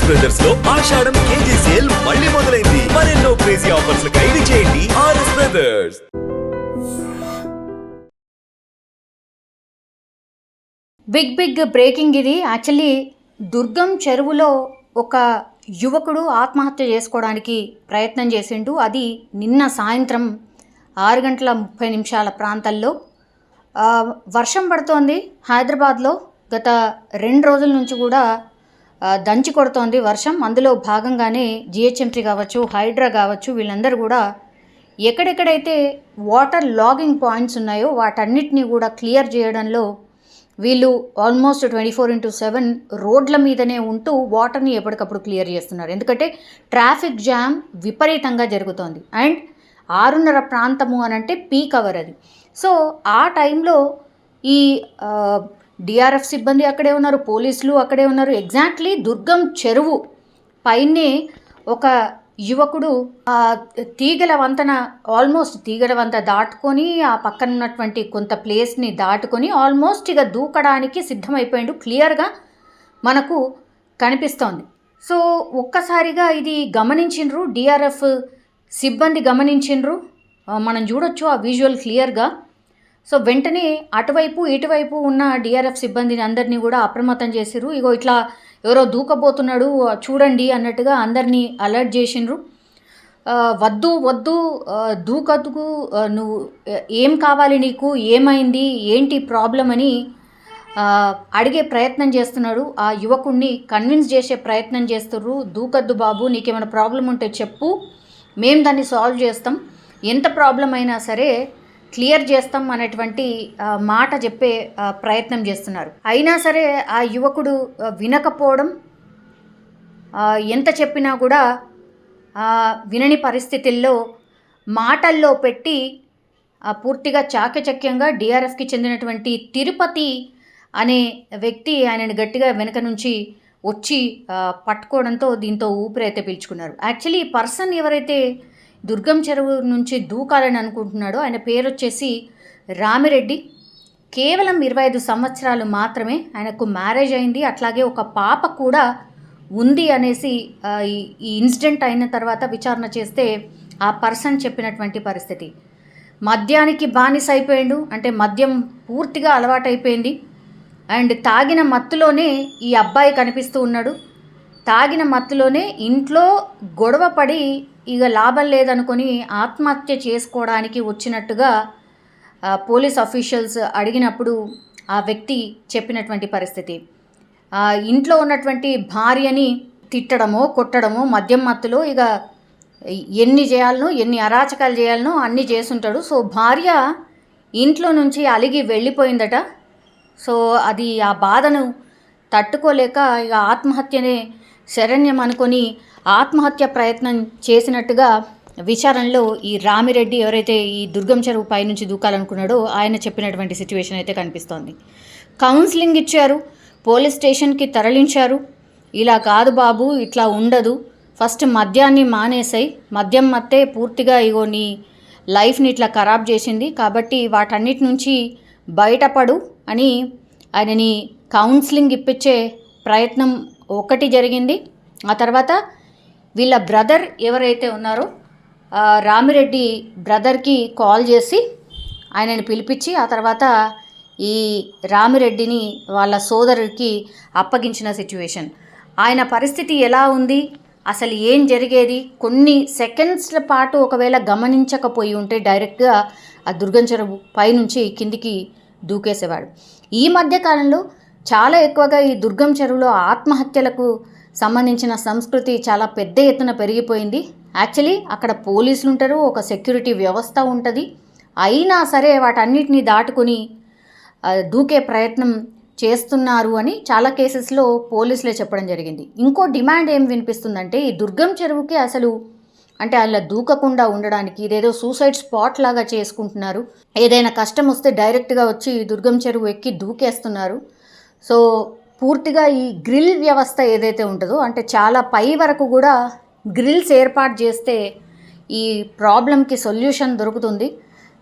RS బ్రదర్స్లో Ashadam KG sale మళ్ళీ మొదలైంది. మరెన్నో క్రేజీ ఆఫర్స్ ఖైదీ చేయండి RS brothers big big breaking ఇది. యాక్చువల్లీ దుర్గం చెరువులో ఒక యువకుడు ఆత్మహత్య చేసుకోవడానికి ప్రయత్నం చేసిండు. అది నిన్న సాయంత్రం ఆరు గంటల ముప్పై నిమిషాల ప్రాంతాల్లో వర్షం పడుతోంది హైదరాబాద్లో. గత రెండు రోజుల నుంచి కూడా దంచి కొడుతోంది వర్షం. అందులో భాగంగానే జిహెచ్ఎంసీ కావచ్చు హైడ్రా కావచ్చు వీళ్ళందరూ కూడా ఎక్కడెక్కడైతే వాటర్ లాగింగ్ పాయింట్స్ ఉన్నాయో వాటన్నిటిని కూడా క్లియర్ చేయడంలో వీళ్ళు almost twenty four into seven రోడ్ల మీదనే ఉంటూ వాటర్ని ఎప్పటికప్పుడు క్లియర్ చేస్తున్నారు. ఎందుకంటే ట్రాఫిక్ జామ్ విపరీతంగా జరుగుతోంది. అండ్ ఆరున్నర ప్రాంతము అని అంటే పీక్ అవర్ అది. సో ఆ టైంలో ఈ డిఆర్ఎఫ్ సిబ్బంది అక్కడే ఉన్నారు పోలీసులు అక్కడే ఉన్నారు. ఎగ్జాక్ట్లీ దుర్గం చెరువు పైనే ఒక యువకుడు ఆ తీగల వంతన ఆల్మోస్ట్ తీగల వంత దాటుకొని ఆ పక్కన ఉన్నటువంటి కొంత ప్లేస్ని దాటుకొని ఆల్మోస్ట్ ఇక దూకడానికి సిద్ధమైపోయిండు. క్లియర్గా మనకు కనిపిస్తోంది. సో ఒక్కసారిగా ఇది గమనించిండ్రు? డిఆర్ఎఫ్ సిబ్బంది గమనించిండ్రు? మనం చూడొచ్చు ఆ విజువల్ క్లియర్గా. సో వెంటనే అటువైపు ఇటువైపు ఉన్న డిఆర్ఎఫ్ సిబ్బందిని అందరినీ కూడా అప్రమత్తం చేసిర్రు. ఇగో ఇట్లా ఎవరో దూకబోతున్నాడు చూడండి అన్నట్టుగా అందరినీ అలర్ట్ చేసిండ్రు వద్దు వద్దు దూకదుకు దూకద్దుకు నువ్వు ఏం కావాలి నీకు ఏమైంది ఏంటి ప్రాబ్లం అని అడిగే ప్రయత్నం చేస్తున్నాడు. ఆ యువకుణ్ణి కన్విన్స్ చేసే ప్రయత్నం చేస్తుర్రు. దూకద్దు బాబు నీకేమైనా ప్రాబ్లం ఉంటే చెప్పు. మేము దాన్ని సాల్వ్ చేస్తాం. ఎంత ప్రాబ్లం అయినా సరే క్లియర్ చేస్తాం అనేటువంటి మాట చెప్పే ప్రయత్నం చేస్తున్నారు. అయినా సరే ఆ యువకుడు వినకపోవడం ఎంత చెప్పినా కూడా వినని పరిస్థితుల్లో మాటల్లో పెట్టి పూర్తిగా చాకచక్యంగా డిఆర్ఎఫ్కి చెందినటువంటి తిరుపతి అనే వ్యక్తి ఆయనను గట్టిగా వెనక నుంచి వచ్చి పట్టుకోవడంతో దీంతో ఊపిరైతే పీల్చుకున్నారు. యాక్చువల్లీ పర్సన్ ఎవరైతే దుర్గం చెరువు నుంచి దూకాలని అనుకుంటున్నాడు. ఆయన పేరు వచ్చేసి రామిరెడ్డి. కేవలం ఇరవై ఐదు సంవత్సరాలు మాత్రమే ఆయనకు మ్యారేజ్ అయింది. అట్లాగే ఒక పాప కూడా ఉంది అనేసి ఈ ఇన్సిడెంట్ అయిన తర్వాత విచారణ చేస్తే ఆ పర్సన్ చెప్పినటువంటి పరిస్థితి. మద్యానికి బానిస అయిపోయాడు. అంటే మద్యం పూర్తిగా అలవాటైపోయింది. అండ్ తాగిన మత్తులోనే ఈ అబ్బాయి కనిపిస్తూ ఉన్నాడు. తాగిన మత్తులోనే ఇంట్లో గొడవ పడి ఇక లాభం లేదనుకొని ఆత్మహత్య చేసుకోవడానికి వచ్చినట్టుగా పోలీస్ అఫీషియల్స్ అడిగినప్పుడు ఆ వ్యక్తి చెప్పినటువంటి పరిస్థితి. ఇంట్లో ఉన్నటువంటి భార్యని తిట్టడమో కొట్టడమో మద్యం మత్తులో ఇక ఎన్ని చేయాలనో ఎన్ని అరాచకాలు చేయాలనో అన్నీ చేసుంటాడు సో భార్య ఇంట్లో నుంచి అలిగి వెళ్ళిపోయిందట. సో అది ఆ బాధను తట్టుకోలేక ఇక ఆత్మహత్యనే శరణ్యం అనుకొని ఆత్మహత్య ప్రయత్నం చేసినట్టుగా విచారణలో ఈ రామిరెడ్డి ఎవరైతే ఈ దుర్గం చెరువు పైనుంచి దూకాలనుకున్నాడో ఆయన చెప్పినటువంటి సిచ్యువేషన్ అయితే కనిపిస్తోంది. కౌన్సిలింగ్ ఇచ్చారు పోలీస్ స్టేషన్కి తరలించారు. ఇలా కాదు బాబు ఇట్లా ఉండదు. ఫస్ట్ మద్యాన్ని మానేసాయి మద్యం మత్తే పూర్తిగా ఇగో నీ లైఫ్ని ఇట్లా ఖరాబ్ చేసింది. కాబట్టి వాటన్నిటి నుంచి బయటపడు అని ఆయనని కౌన్సిలింగ్ ఇప్పించే ప్రయత్నం ఒకటి జరిగింది. ఆ తర్వాత వీళ్ళ బ్రదర్ ఎవరైతే ఉన్నారో రామిరెడ్డి బ్రదర్కి కాల్ చేసి ఆయనని పిలిపించి ఆ తర్వాత ఈ రామిరెడ్డిని వాళ్ళ సోదరుడికి అప్పగించిన సిచ్యువేషన్ ఆయన పరిస్థితి ఎలా ఉంది? అసలు ఏం జరిగేది? కొన్ని సెకండ్స్ల పాటు ఒకవేళ గమనించకపోయి ఉంటే డైరెక్ట్గా ఆ దుర్గం పైనుంచి కిందికి దూకేసేవాడు. ఈ మధ్య కాలంలో చాలా ఎక్కువగా ఈ దుర్గం చెరువులో ఆత్మహత్యలకు సంబంధించిన సంస్కృతి చాలా పెద్ద ఎత్తున పెరిగిపోయింది. యాక్చువల్లీ అక్కడ పోలీసులు ఉంటారు ఒక సెక్యూరిటీ వ్యవస్థ ఉంటుంది. అయినా సరే వాటన్నిటిని దాటుకుని దూకే ప్రయత్నం చేస్తున్నారు అని చాలా కేసెస్లో పోలీసులే చెప్పడం జరిగింది. ఇంకో డిమాండ్ ఏం వినిపిస్తుందంటే ఈ దుర్గం చెరువుకి అసలు అంటే అలా దూకకుండా ఉండడానికి ఇదేదో సూసైడ్ స్పాట్ లాగా చేసుకుంటున్నారు. ఏదైనా కష్టం వస్తే డైరెక్ట్గా వచ్చి దుర్గం చెరువు ఎక్కి దూకేస్తున్నారు. సో పూర్తిగా ఈ గ్రిల్ వ్యవస్థ ఏదైతే ఉంటుందో అంటే చాలా పై వరకు కూడా గ్రిల్స్ ఏర్పాటు చేస్తే ఈ ప్రాబ్లంకి సొల్యూషన్ దొరుకుతుంది.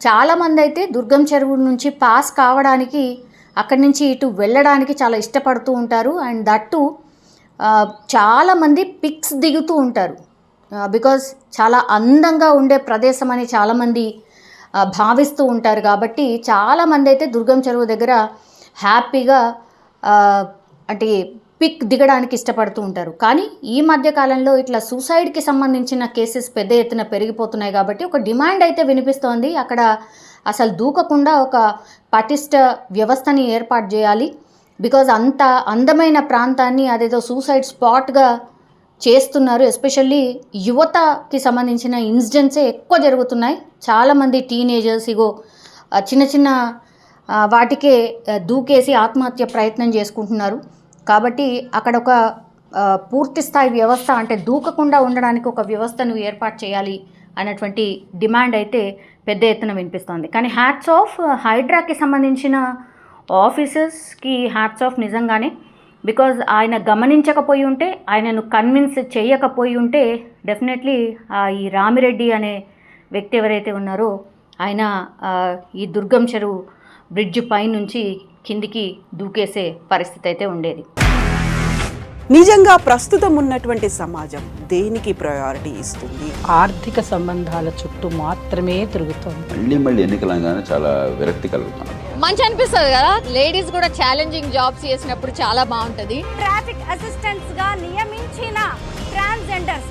చాలామంది అయితే దుర్గం చెరువు నుంచి పాస్ కావడానికి అక్కడి నుంచి ఇటు వెళ్ళడానికి చాలా ఇష్టపడుతూ ఉంటారు. అండ్ దట్టు చాలామంది పిక్స్ దిగుతూ ఉంటారు. బికాజ్ చాలా అందంగా ఉండే ప్రదేశం అని చాలామంది భావిస్తూ ఉంటారు. కాబట్టి చాలామంది అయితే దుర్గం చెరువు దగ్గర హ్యాపీగా అంటే పిక్ దిగడానికి ఇష్టపడుతూ ఉంటారు. కానీ ఈ మధ్య కాలంలో ఇట్లా సూసైడ్కి సంబంధించిన కేసెస్ పెద్ద ఎత్తున పెరిగిపోతున్నాయి కాబట్టి ఒక డిమాండ్ అయితే వినిపిస్తోంది. అక్కడ అసలు దూకకుండా ఒక పటిష్ట వ్యవస్థని ఏర్పాటు చేయాలి. బికాజ్ అంత అందమైన ప్రాంతాన్ని అదేదో సూసైడ్ స్పాట్గా చేస్తున్నారు. ఎస్పెషల్లీ యువతకి సంబంధించిన ఇన్సిడెంట్సే ఎక్కువ జరుగుతున్నాయి. చాలామంది టీనేజర్స్ ఇగో చిన్న చిన్న వాటికే దూకేసి ఆత్మహత్య ప్రయత్నం చేసుకుంటున్నారు. కాబట్టి అక్కడ ఒక పూర్తి స్థాయి వ్యవస్థ అంటే దూకకుండా ఉండడానికి ఒక వ్యవస్థను ఏర్పాటు చేయాలి అన్నటువంటి డిమాండ్ అయితే పెద్ద ఎత్తున వినిపిస్తోంది. కానీ హ్యాట్స్ ఆఫ్ హైడ్రాకి సంబంధించిన ఆఫీసర్స్కి హ్యాట్స్ ఆఫ్ నిజంగానే బికాజ్ ఆయన గమనించకపోయి ఉంటే ఆయనను కన్విన్స్ చేయకపోయి ఉంటే డెఫినెట్లీ ఈ రామిరెడ్డి అనే వ్యక్తి ఎవరైతే ఉన్నారో ఆయన ఈ దుర్గం చెరువు బ్రిడ్జ్ పైనుంచి కిందికి దూకేసే పరిస్థితి అయితే ఉండేది. నిజంగా ప్రస్తుతం ఉన్నటువంటి సమాజం దేనికి ప్రయారిటీ ఇస్తుంది? ఆర్థిక సంబంధాల చుట్టూ మాత్రమే తిరుగుతోంది. మళ్ళీ మళ్ళీ ఎన్నికలంగానే చాలా విరక్తి కలుగుతున్నాం మంచి అనిపిస్తుంది కదా? లేడీస్ కూడా ఛాలెంజింగ్ జాబ్స్ చేసినప్పుడు చాలా బాగుంటది. ట్రాఫిక్ అసిస్టెంట్స్గా నియమించిన ట్రాన్స్జెండర్స్